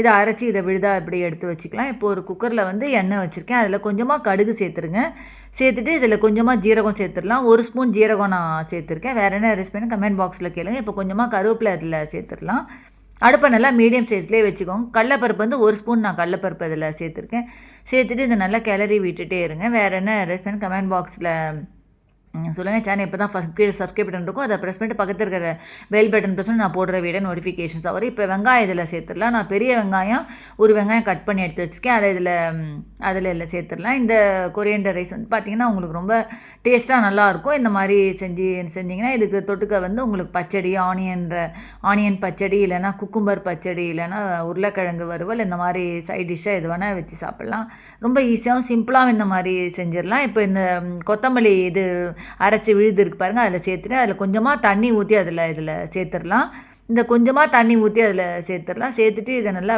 இதை அரைச்சி இதை விழுதா இப்படி எடுத்து வச்சுக்கலாம். இப்போ ஒரு குக்கரில் வந்து எண்ணெய் வச்சுருக்கேன். அதில் கொஞ்சமாக கடுகு சேர்த்துருங்க. சேர்த்துட்டு இதில் கொஞ்சமாக ஜீரகம் சேர்த்துடலாம். ஒரு ஸ்பூன் ஜீரகம் நான் சேர்த்துருக்கேன். வேறு என்ன ரெசிபின்னு கமெண்ட் பாக்ஸில் கேளுங்க. இப்போ கொஞ்சமாக கருவேப்பிலை அதில் சேர்த்துடலாம். அடுப்பை நல்லா மீடியம் சைஸ்லேயே வச்சுக்கோங்க. கடலப்பருப்பு வந்து ஒரு ஸ்பூன் நான் கடலப்பருப்பு இதில் சேர்த்துருக்கேன். சேர்த்துட்டு இதை நல்லா கிளறி விட்டுட்டே இருங்க. வேறு என்ன ரெசிபின்னு கமெண்ட் பாக்ஸில் சொல்லுங்கள் சேனல் இப்போ தான் ஃபஸ்ட் கீழே சப்ஸ்கிரைப் பட்டன் இருக்கும். அதை ப்ரெஸ் பண்ணிட்டு பக்கத்தில் இருக்கிற பெல் பட்டன் ப்ரெஸ் பண்ணி நான் போடுற வீடியோ நோட்டிஃபிகேஷன்ஸ் வரும் இப்போ வெங்காயம் இதில் சேர்த்துடலாம். நான் பெரிய வெங்காயம் ஒரு வெங்காயம் கட் பண்ணி எடுத்து வச்சுக்கேன். அதை இதில் அதில் இதில் சேர்த்துடலாம். இந்த கொரியண்டர் ரைஸ் வந்து பார்த்திங்கன்னா உங்களுக்கு ரொம்ப டேஸ்ட்டாக நல்லாயிருக்கும் இந்த மாதிரி செஞ்சு செஞ்சிங்கன்னா இதுக்கு தொட்டுக்க வந்து உங்களுக்கு பச்சடி ஆனியன்ற ஆனியன் பச்சடி இல்லைன்னா குக்கும்பர் பச்சடி இல்லைன்னா உருளைக்கிழங்கு வறுவல் இந்த மாதிரி சைட் டிஷ்ஷாக எது வேணால் வச்சு சாப்பிட்லாம். ரொம்ப ஈஸியாகவும் சிம்பிளாகவும் இந்த மாதிரி செஞ்சிடலாம். இப்போ இந்த கொத்தமல்லி இது அரைச்சி விழுது இருக்கு பாருங்கள் அதில் சேர்த்துட்டு அதில் கொஞ்சமாக தண்ணி ஊற்றி அதில் இதில் சேர்த்துடலாம். இந்த கொஞ்சமாக தண்ணி ஊற்றி அதில் சேர்த்துடலாம். சேர்த்துட்டு இதை நல்லா